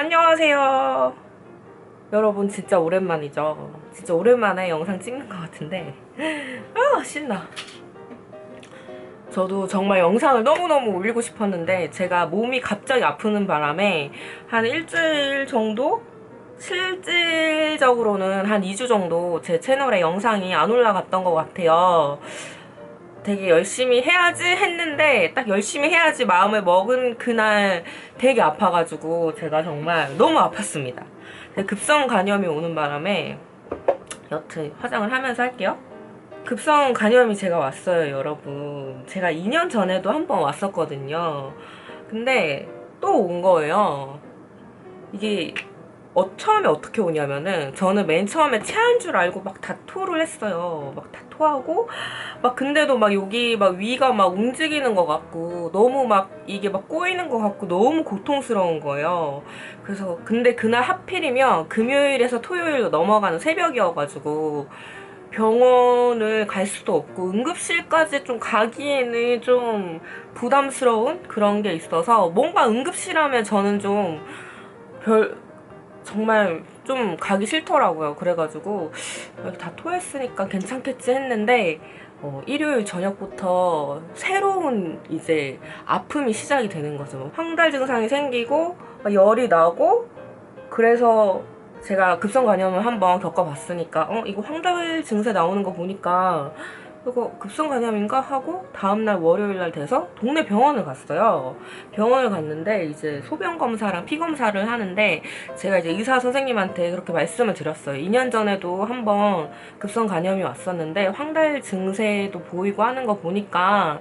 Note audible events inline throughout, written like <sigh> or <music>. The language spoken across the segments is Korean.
안녕하세요. 여러분 진짜 오랜만이죠. 진짜 오랜만에 영상 찍는 것 같은데 아 신나. 저도 정말 영상을 너무너무 올리고 싶었는데 제가 몸이 갑자기 아프는 바람에 한 일주일 정도 실질적으로는 한 2주 정도 제 채널에 영상이 안 올라갔던 것 같아요. 되게 열심히 해야지 했는데 딱 열심히 해야지 마음을 먹은 그날 되게 아파가지고 제가 정말 너무 아팠습니다. 급성 간염이 오는 바람에 여튼 화장을 하면서 할게요. 급성 간염이 제가 왔어요, 여러분. 제가 2년 전에도 한 번 왔었거든요. 근데 또 온 거예요. 이게 어, 처음에 어떻게 오냐면은 저는 맨 처음에 체한 줄 알고 막 다 토를 했어요. 막 다 토하고 막 근데도 막 여기 막 위가 막 움직이는 것 같고 너무 막 이게 막 꼬이는 것 같고 너무 고통스러운 거예요. 그래서 근데 그날 하필이면 금요일에서 토요일로 넘어가는 새벽이어가지고 병원을 갈 수도 없고 응급실까지 좀 가기에는 좀 부담스러운 그런 게 있어서 뭔가 응급실 하면 저는 좀 별 정말 좀 가기 싫더라고요. 그래가지고 다 토했으니까 괜찮겠지 했는데 어, 일요일 저녁부터 새로운 이제 아픔이 시작이 되는 거죠. 황달 증상이 생기고 막 열이 나고 그래서 제가 급성 간염을 한번 겪어봤으니까 어 이거 황달 증세 나오는 거 보니까 이거 급성 간염인가 하고 다음날 월요일 날 돼서 동네 병원을 갔어요. 병원을 갔는데 이제 소변 검사랑 피 검사를 하는데 제가 이제 의사 선생님한테 그렇게 말씀을 드렸어요. 2년 전에도 한번 급성 간염이 왔었는데 황달 증세도 보이고 하는 거 보니까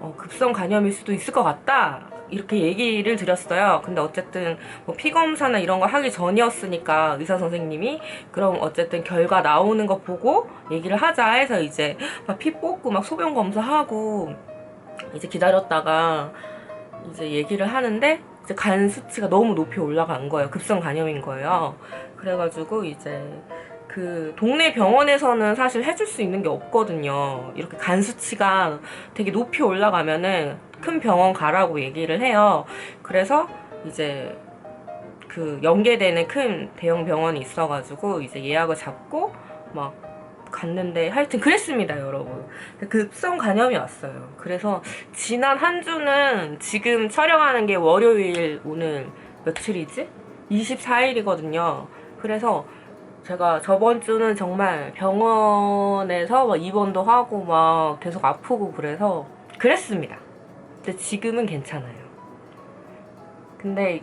어, 급성 간염일 수도 있을 것 같다. 이렇게 얘기를 드렸어요. 근데 어쨌든 뭐 피검사나 이런 거 하기 전이었으니까 의사 선생님이 그럼 어쨌든 결과 나오는 거 보고 얘기를 하자 해서 이제 막 피 뽑고 막 소변 검사하고 이제 기다렸다가 이제 얘기를 하는데 이제 간 수치가 너무 높이 올라간 거예요. 급성 간염인 거예요. 그래가지고 이제 그 동네 병원에서는 사실 해줄 수 있는 게 없거든요. 이렇게 간 수치가 되게 높이 올라가면은 큰 병원 가라고 얘기를 해요. 그래서 이제 그 연계되는 큰 대형 병원이 있어가지고 이제 예약을 잡고 막 갔는데 하여튼 그랬습니다, 여러분. 급성 간염이 왔어요. 그래서 지난 한 주는 지금 촬영하는 게 월요일 오늘 며칠이지? 24일이거든요. 그래서 제가 저번 주는 정말 병원에서 막 입원도 하고 막 계속 아프고 그래서 그랬습니다. 근데 지금은 괜찮아요. 근데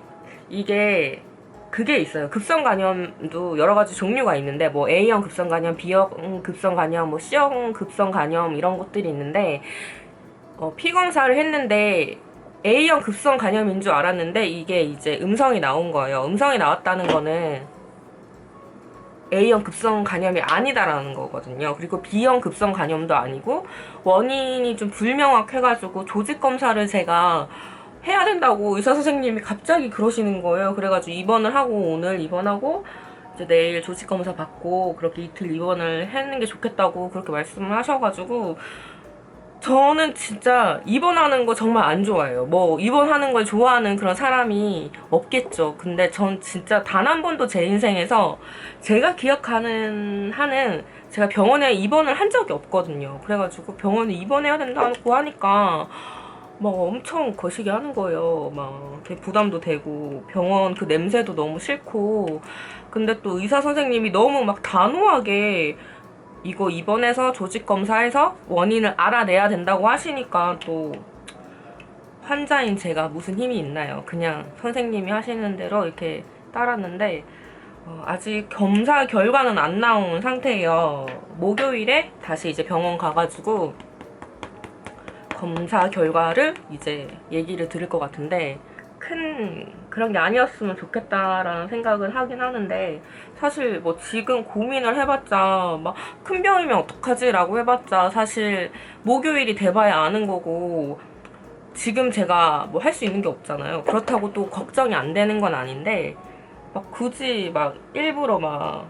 이게 그게 있어요. 급성 간염도 여러 가지 종류가 있는데 뭐 A형 급성 간염, B형 급성 간염, 뭐 C형 급성 간염 이런 것들이 있는데 어, 피 검사를 했는데 A형 급성 간염인 줄 알았는데 이게 이제 음성이 나온 거예요. 음성이 나왔다는 거는 A형 급성 간염이 아니다라는 거거든요. 그리고 B형 급성 간염도 아니고 원인이 좀 불명확해가지고 조직 검사를 제가 해야 된다고 의사 선생님이 갑자기 그러시는 거예요. 그래가지고 입원을 하고 오늘 입원하고 이제 내일 조직 검사 받고 그렇게 이틀 입원을 하는 게 좋겠다고 그렇게 말씀을 하셔가지고 저는 진짜 입원하는 거 정말 안 좋아해요. 뭐 입원하는 걸 좋아하는 그런 사람이 없겠죠. 근데 전 진짜 단 한 번도 제 인생에서 제가 기억하는 하는 제가 병원에 입원을 한 적이 없거든요. 그래가지고 병원에 입원해야 된다고 하니까 막 엄청 거시기 하는 거예요. 막 부담도 되고 병원 그 냄새도 너무 싫고 근데 또 의사 선생님이 너무 막 단호하게 이거 입원해서 조직 검사해서 원인을 알아내야 된다고 하시니까 또 환자인 제가 무슨 힘이 있나요? 그냥 선생님이 하시는 대로 이렇게 따랐는데 어, 아직 검사 결과는 안 나온 상태예요. 목요일에 다시 이제 병원 가가지고 검사 결과를 이제 얘기를 들을 것 같은데 큰 그런 게 아니었으면 좋겠다라는 생각을 하긴 하는데 사실 뭐 지금 고민을 해봤자 막 큰 병이면 어떡하지라고 해봤자 사실 목요일이 돼봐야 아는 거고 지금 제가 뭐 할 수 있는 게 없잖아요. 그렇다고 또 걱정이 안 되는 건 아닌데 막 굳이 막 일부러 막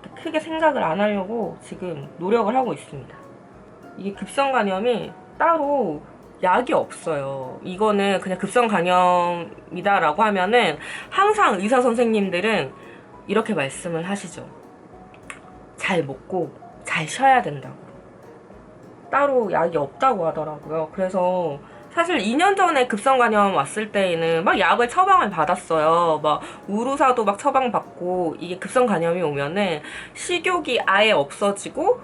그렇게 크게 생각을 안 하려고 지금 노력을 하고 있습니다. 이게 급성 간염이 따로 약이 없어요. 이거는 그냥 급성 간염이다라고 하면은 항상 의사 선생님들은 이렇게 말씀을 하시죠. 잘 먹고 잘 쉬어야 된다고. 따로 약이 없다고 하더라고요. 그래서 사실 2년 전에 급성 간염 왔을 때에는 막 약을 처방을 받았어요. 막 우루사도 막 처방 받고 이게 급성 간염이 오면은 식욕이 아예 없어지고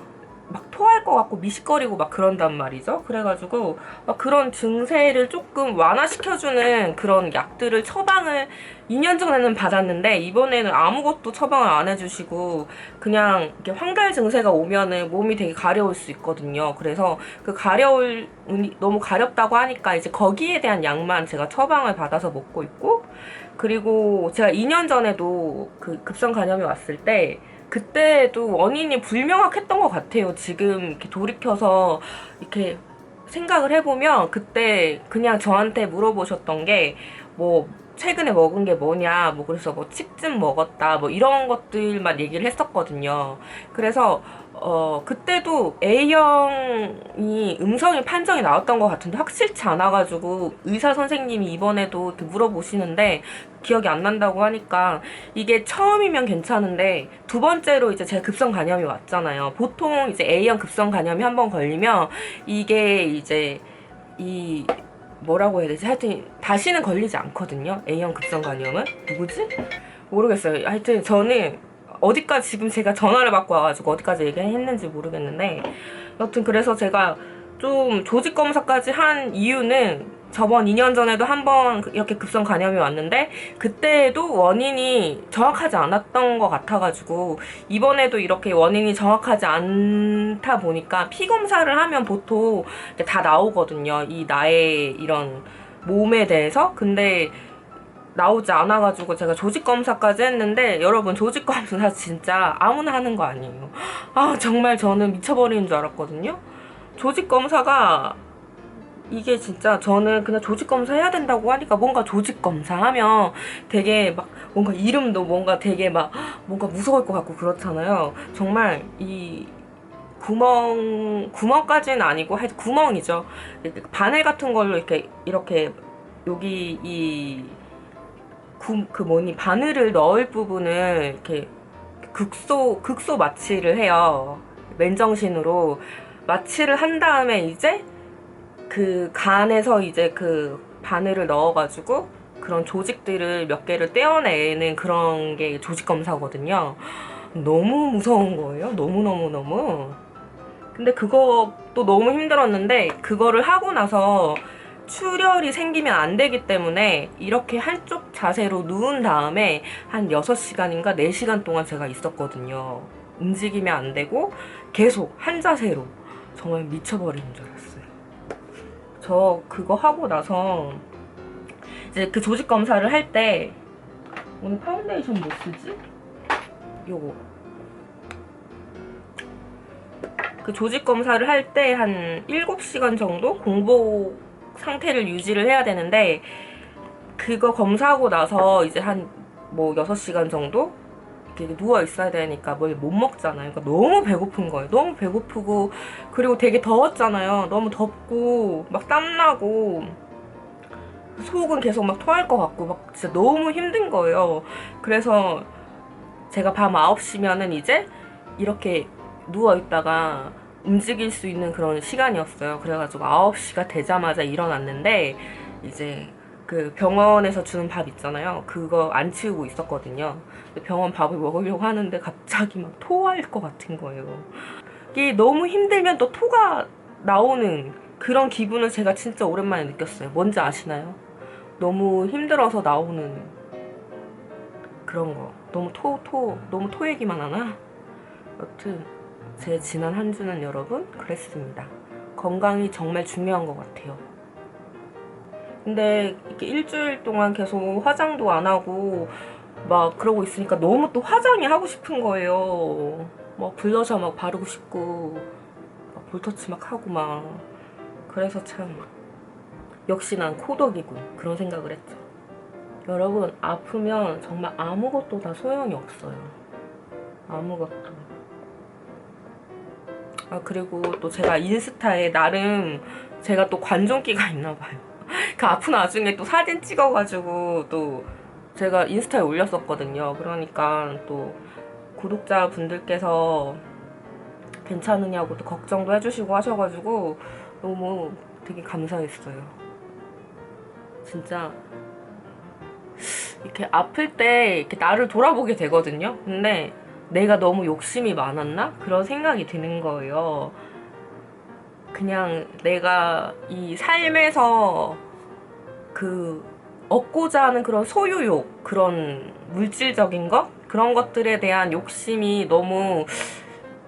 막 토할 것 같고 미식거리고 막 그런단 말이죠. 그래가지고 막 그런 증세를 조금 완화시켜주는 그런 약들을 처방을 2년 전에는 받았는데 이번에는 아무것도 처방을 안 해주시고 그냥 이렇게 황달 증세가 오면은 몸이 되게 가려울 수 있거든요. 그래서 그 가려울 너무 가렵다고 하니까 이제 거기에 대한 약만 제가 처방을 받아서 먹고 있고 그리고 제가 2년 전에도 그 급성 간염이 왔을 때 그때도 원인이 불명확했던 것 같아요. 지금 이렇게 돌이켜서 이렇게 생각을 해보면 그때 그냥 저한테 물어보셨던 게 뭐 최근에 먹은 게 뭐냐 뭐 그래서 뭐 칡즙 먹었다 뭐 이런 것들만 얘기를 했었거든요. 그래서 어 그때도 A형이 음성이 판정이 나왔던 것 같은데 확실치 않아가지고 의사 선생님이 이번에도 물어보시는데 기억이 안 난다고 하니까 이게 처음이면 괜찮은데 두 번째로 이제 제가 급성 간염이 왔잖아요. 보통 이제 A형 급성 간염이 한 번 걸리면 이게 이제 이 뭐라고 해야 되지? 하여튼 다시는 걸리지 않거든요. A형 급성 간염은 누구지? 모르겠어요. 하여튼 저는 어디까지 지금 제가 전화를 받고 와가지고 어디까지 얘기했는지 모르겠는데 여튼 그래서 제가 좀 조직 검사까지 한 이유는 저번 2년 전에도 한 번 이렇게 급성 간염이 왔는데 그때도 원인이 정확하지 않았던 것 같아가지고 이번에도 이렇게 원인이 정확하지 않다 보니까 피 검사를 하면 보통 다 나오거든요. 이 나의 이런 몸에 대해서 근데 나오지 않아가지고 제가 조직 검사까지 했는데 여러분 조직 <laughs> 검사 진짜 아무나 하는 거 아니에요. 아 정말 저는 미쳐버리는 줄 알았거든요. 조직 검사가 이게 진짜 저는 그냥 조직 검사 해야 된다고 하니까 뭔가 조직 검사 하면 되게 막 뭔가 이름도 뭔가 되게 막 뭔가 무서울 것 같고 그렇잖아요. 정말 이 구멍 구멍까지는 아니고 구멍이죠. 바늘 같은 걸로 이렇게 이렇게 여기 이 구, 그 뭐니 바늘을 넣을 부분을 이렇게 극소 극소 마취를 해요. 맨정신으로 마취를 한 다음에 이제 그 간에서 이제 그 바늘을 넣어가지고 그런 조직들을 몇 개를 떼어내는 그런 게 조직 검사거든요. 너무 무서운 거예요. 너무 너무 너무. 근데 그것도 너무 힘들었는데 그거를 하고 나서 출혈이 생기면 안 되기 때문에 이렇게 한쪽 자세로 누운 다음에 한 6시간인가 4시간 동안 제가 있었거든요. 움직이면 안 되고 계속 한 자세로 정말 미쳐버리는 줄 알았어요. 저 그거 하고 나서 이제 그 조직 검사를 할 때 오늘 파운데이션 뭐 쓰지? 요거 그 조직 검사를 할 때 한 7시간 정도 공복 상태를 유지를 해야 되는데 그거 검사하고 나서 이제 한 뭐 6시간 정도 이렇게 누워 있어야 되니까 뭘 못 먹잖아요. 그러니까 너무 배고픈 거예요. 너무 배고프고 그리고 되게 더웠잖아요. 너무 덥고 막 땀나고 속은 계속 막 토할 것 같고 막 진짜 너무 힘든 거예요. 그래서 제가 밤 9시면은 이제 이렇게 누워 있다가 움직일 수 있는 그런 시간이었어요. 그래가지고 9시가 되자마자 일어났는데 이제 그 병원에서 주는 밥 있잖아요. 그거 안 치우고 있었거든요. 병원 밥을 먹으려고 하는데 갑자기 막 토할 것 같은 거예요. 이게 너무 힘들면 또 토가 나오는 그런 기분을 제가 진짜 오랜만에 느꼈어요. 뭔지 아시나요? 너무 힘들어서 나오는 그런 거. 너무 토, 토, 너무 토 얘기만 하나? 여튼, 제 지난 한 주는 여러분, 그랬습니다. 건강이 정말 중요한 것 같아요. 근데 이렇게 일주일 동안 계속 화장도 안 하고 막 그러고 있으니까 너무 또 화장이 하고 싶은 거예요. 막 블러셔 막 바르고 싶고 막 볼터치 막 하고 막 그래서 참 역시 난 코덕이군 그런 생각을 했죠. 여러분 아프면 정말 아무것도 다 소용이 없어요. 아무것도. 아 그리고 또 제가 인스타에 나름 제가 또 관종기가 <laughs> 있나 봐요. 그 아픈 와중에 또 사진 찍어가지고 또 제가 인스타에 올렸었거든요. 그러니까 또 구독자 분들께서 괜찮으냐고 또 걱정도 해주시고 하셔가지고 너무 되게 감사했어요. 진짜 이렇게 아플 때 이렇게 나를 돌아보게 되거든요. 근데 내가 너무 욕심이 많았나? 그런 생각이 드는 거예요. 그냥 내가 이 삶에서 그 얻고자 하는 그런 소유욕, 그런 물질적인 것? 그런 것들에 대한 욕심이 너무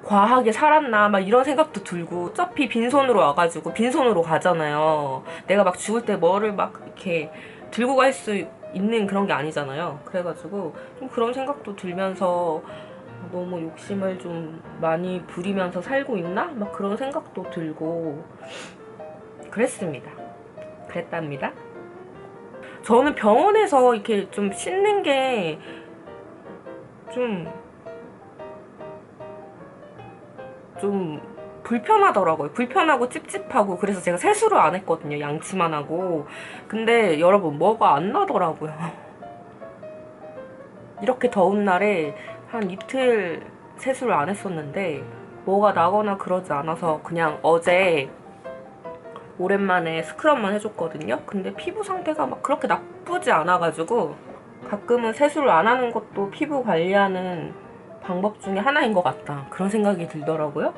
과하게 살았나 막 이런 생각도 들고 어차피 빈손으로 와가지고 빈손으로 가잖아요. 내가 막 죽을 때 뭐를 막 이렇게 들고 갈 수 있는 그런 게 아니잖아요. 그래가지고 좀 그런 생각도 들면서 너무 욕심을 좀 많이 부리면서 살고 있나? 막 그런 생각도 들고 그랬습니다. 그랬답니다. 저는 병원에서 이렇게 좀 씻는 게 좀, 좀 불편하더라고요. 불편하고 찝찝하고 그래서 제가 세수를 안 했거든요. 양치만 하고. 근데 여러분 뭐가 안 나더라고요. <laughs> 이렇게 더운 날에 한 이틀 세수를 안 했었는데 뭐가 나거나 그러지 않아서 그냥 어제 오랜만에 스크럽만 해줬거든요. 근데 피부 상태가 막 그렇게 나쁘지 않아가지고 가끔은 세수를 안 하는 것도 피부 관리하는 방법 중에 하나인 것 같다. 그런 생각이 들더라고요.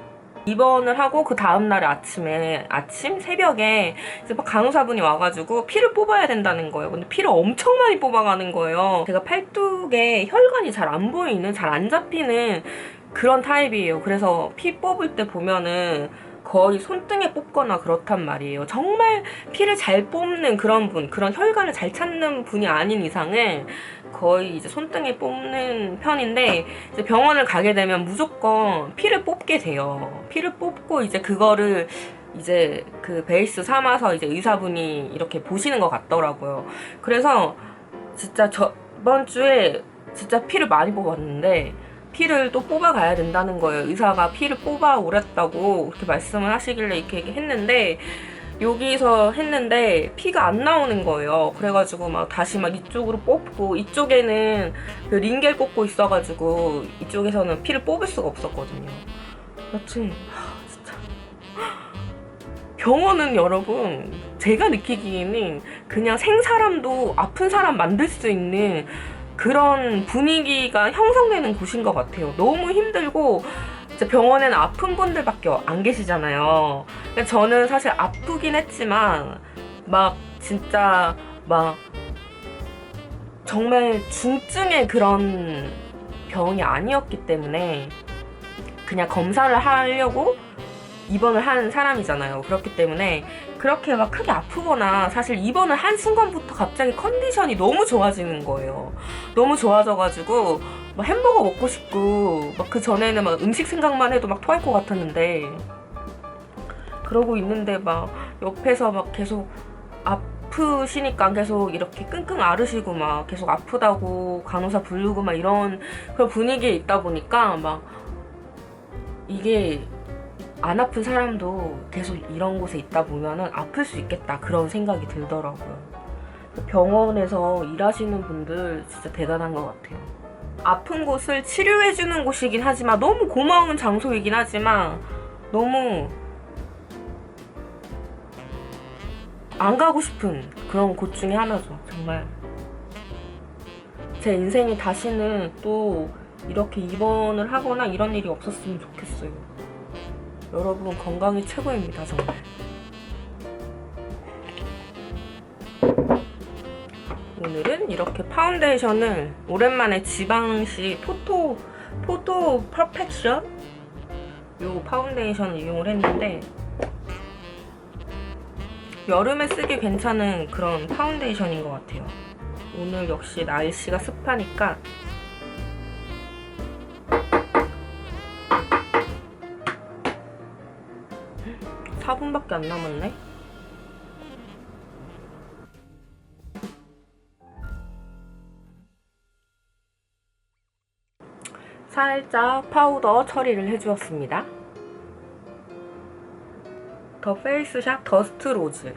입원을 하고 그 다음날 아침에 아침 새벽에 이제 막 간호사분이 와가지고 피를 뽑아야 된다는 거예요. 근데 피를 엄청 많이 뽑아가는 거예요. 제가 팔뚝에 혈관이 잘 안 보이는 잘 안 잡히는 그런 타입이에요. 그래서 피 뽑을 때 보면은 거의 손등에 뽑거나 그렇단 말이에요. 정말 피를 잘 뽑는 그런 분, 그런 혈관을 잘 찾는 분이 아닌 이상은 거의 이제 손등에 뽑는 편인데 이제 병원을 가게 되면 무조건 피를 뽑게 돼요. 피를 뽑고 이제 그거를 이제 그 베이스 삼아서 이제 의사분이 이렇게 보시는 것 같더라고요. 그래서 진짜 저번 주에 진짜 피를 많이 뽑았는데 피를 또 뽑아가야 된다는 거예요. 의사가 피를 뽑아 오랬다고 이렇게 말씀을 하시길래 이렇게 했는데 여기서 했는데 피가 안 나오는 거예요. 그래가지고 막 다시 막 이쪽으로 뽑고 이쪽에는 그 링겔 꽂고 있어가지고 이쪽에서는 피를 뽑을 수가 없었거든요. 여튼 하, 진짜 병원은 여러분 제가 느끼기에는 그냥 생사람도 아픈 사람 만들 수 있는 그런 분위기가 형성되는 곳인 것 같아요. 너무 힘들고 병원에는 아픈 분들밖에 안 계시잖아요. 저는 사실 아프긴 했지만 막 진짜 막 정말 중증의 그런 병이 아니었기 때문에 그냥 검사를 하려고 입원을 한 사람이잖아요. 그렇기 때문에 그렇게 막 크게 아프거나 사실 입원을 한 순간부터 갑자기 컨디션이 너무 좋아지는 거예요. 너무 좋아져가지고 막 햄버거 먹고 싶고 막 그 전에는 막 음식 생각만 해도 막 토할 것 같았는데 그러고 있는데 막 옆에서 막 계속 아프시니까 계속 이렇게 끙끙 앓으시고 막 계속 아프다고 간호사 부르고 막 이런 그런 분위기에 있다 보니까 막 이게 안 아픈 사람도 계속 이런 곳에 있다 보면은 아플 수 있겠다 그런 생각이 들더라고요. 병원에서 일하시는 분들 진짜 대단한 것 같아요. 아픈 곳을 치료해주는 곳이긴 하지만 너무 고마운 장소이긴 하지만 너무 안 가고 싶은 그런 곳 중에 하나죠. 정말 제 인생이 다시는 또 이렇게 입원을 하거나 이런 일이 없었으면 좋겠어요. 여러분 건강이 최고입니다 정말. 오늘은 이렇게 파운데이션을 오랜만에 지방시 포토 포토 퍼펙션? 요 파운데이션을 이용을 했는데 여름에 쓰기 괜찮은 그런 파운데이션인 것 같아요. 오늘 역시 날씨가 습하니까 4분밖에 안 남았네. 살짝 파우더 처리를 해주었습니다. 더 페이스샵 더스트 로즈.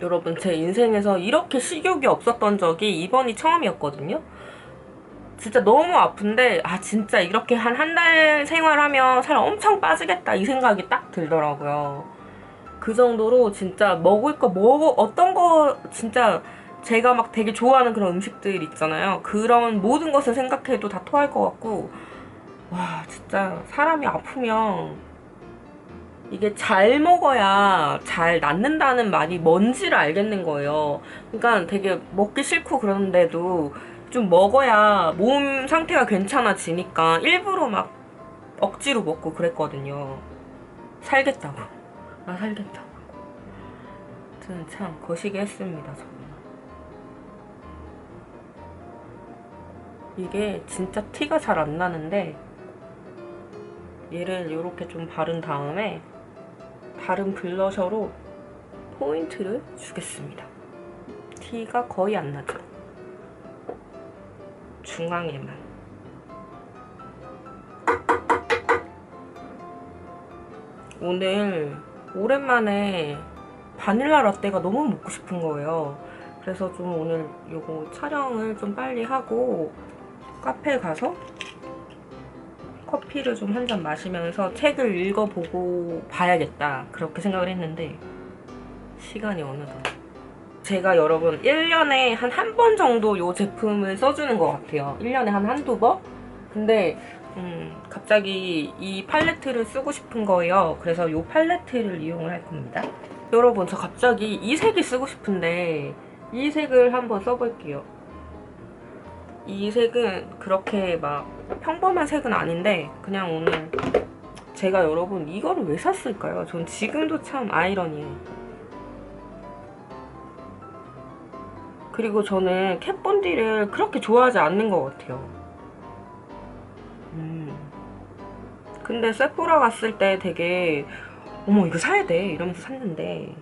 여러분, 제 인생에서 이렇게 식욕이 없었던 적이 이번이 처음이었거든요. 진짜 너무 아픈데, 아, 진짜 이렇게 한 한 달 생활하면 살 엄청 빠지겠다. 이 생각이 딱 들더라고요. 그 정도로 진짜 먹을 거, 먹어, 어떤 거, 진짜 제가 막 되게 좋아하는 그런 음식들 있잖아요. 그런 모든 것을 생각해도 다 토할 것 같고, 와, 진짜 사람이 아프면 이게 잘 먹어야 잘 낫는다는 말이 뭔지를 알겠는 거예요. 그러니까 되게 먹기 싫고 그러는데도 좀 먹어야 몸 상태가 괜찮아지니까 일부러 막 억지로 먹고 그랬거든요. 살겠다고. 나 살겠다고. 저는 참 거시기 했습니다, 저는. 이게 진짜 티가 잘 안 나는데 얘를 이렇게 좀 바른 다음에 다른 블러셔로 포인트를 주겠습니다. 티가 거의 안 나죠. 중앙에만. 오늘 오랜만에 바닐라 라떼가 너무 먹고 싶은 거예요. 그래서 좀 오늘 요거 촬영을 좀 빨리 하고 카페 가서 커피를 좀 한 잔 마시면서 책을 읽어보고 봐야겠다. 그렇게 생각을 했는데, 시간이 어느덧. 제가 여러분, 1년에 한 한 번 정도 이 제품을 써주는 것 같아요. 1년에 한 한두 번? 근데, 음, 갑자기 이 팔레트를 쓰고 싶은 거예요. 그래서 이 팔레트를 이용을 할 겁니다. 여러분, 저 갑자기 이 색이 쓰고 싶은데, 이 색을 한번 써볼게요. 이 색은 그렇게 막 평범한 색은 아닌데 그냥 오늘 제가 여러분 이거를 왜 샀을까요? 전 지금도 참 아이러니해요. 그리고 저는 캣본디를 그렇게 좋아하지 않는 것 같아요. 음. 근데 세포라 갔을 때 되게 어머 이거 사야 돼 이러면서 샀는데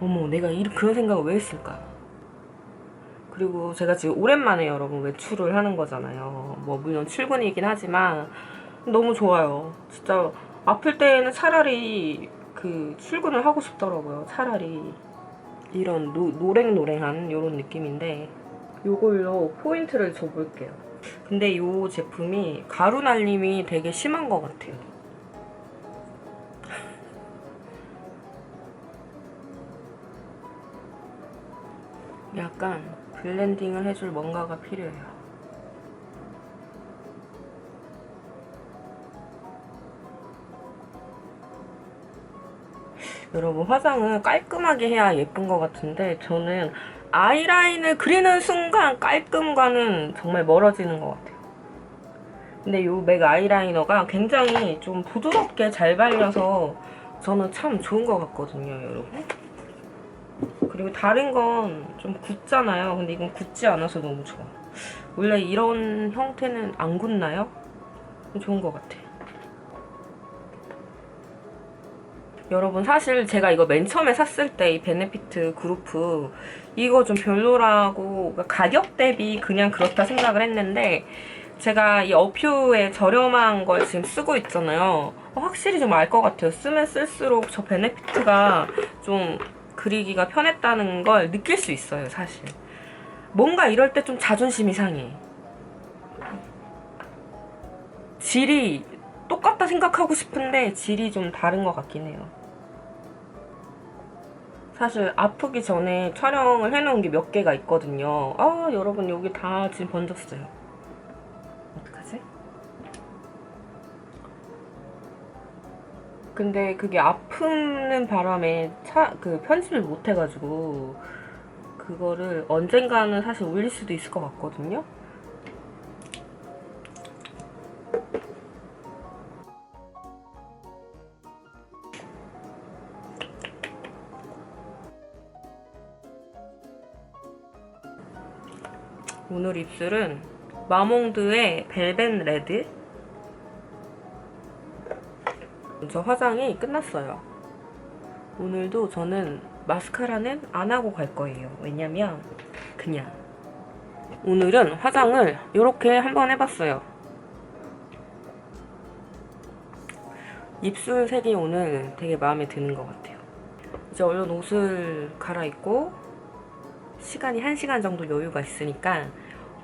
어머 내가 이 그런 생각을 왜 했을까? 그리고 제가 지금 오랜만에 여러분 외출을 하는 거잖아요. 뭐 물론 출근이긴 하지만 너무 좋아요. 진짜 아플 때는 차라리 그 출근을 하고 싶더라고요. 차라리 이런 노, 노랭노랭한 이런 느낌인데 요걸로 포인트를 줘볼게요. 근데 이 제품이 가루 날림이 되게 심한 것 같아요. <laughs> 약간 블렌딩을 해줄 뭔가가 필요해요. 여러분 화장을 깔끔하게 해야 예쁜 것 같은데 저는 아이라인을 그리는 순간 깔끔과는 정말 멀어지는 것 같아요. 근데 이 맥 아이라이너가 굉장히 좀 부드럽게 잘 발려서 저는 참 좋은 것 같거든요, 여러분. 그리고 다른 건 좀 굳잖아요. 근데 이건 굳지 않아서 너무 좋아. 원래 이런 형태는 안 굳나요? 좋은 것 같아. 여러분 사실 제가 이거 맨 처음에 샀을 때 이 베네피트 그루프 이거 좀 별로라고 그러니까 가격 대비 그냥 그렇다 생각을 했는데 제가 이 어퓨의 저렴한 걸 지금 쓰고 있잖아요. 어, 확실히 좀 알 것 같아요. 쓰면 쓸수록 저 베네피트가 좀 그리기가 편했다는 걸 느낄 수 있어요, 사실. 뭔가 이럴 때 좀 자존심이 상해. 질이 똑같다 생각하고 싶은데 질이 좀 다른 것 같긴 해요. 사실 아프기 전에 촬영을 해놓은 게 몇 개가 있거든요. 아, 여러분 여기 다 지금 번졌어요. 어떡하지? 근데 그게 아프는 바람에 차, 그 편집을 못 해가지고 그거를 언젠가는 사실 올릴 수도 있을 것 같거든요. 입술은 마몽드의 벨벳 레드 저 화장이 끝났어요. 오늘도 저는 마스카라는 안 하고 갈 거예요. 왜냐면 그냥 오늘은 화장을 이렇게 한번 해봤어요. 입술 색이 오늘 되게 마음에 드는 것 같아요. 이제 얼른 옷을 갈아입고 시간이 1시간 정도 여유가 있으니까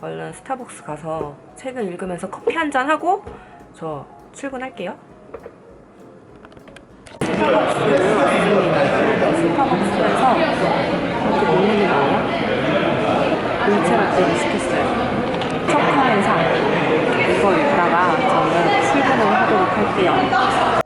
얼른 스타벅스 가서 책을 읽으면서 커피 한 잔 하고 저 출근할게요. 왔습니다. 스타벅스에서 이렇게 먹는 게 뭐예요? 일체 라떼를 시켰어요. 척하면상 이거 읽다가 저는 출근을 하도록 할게요.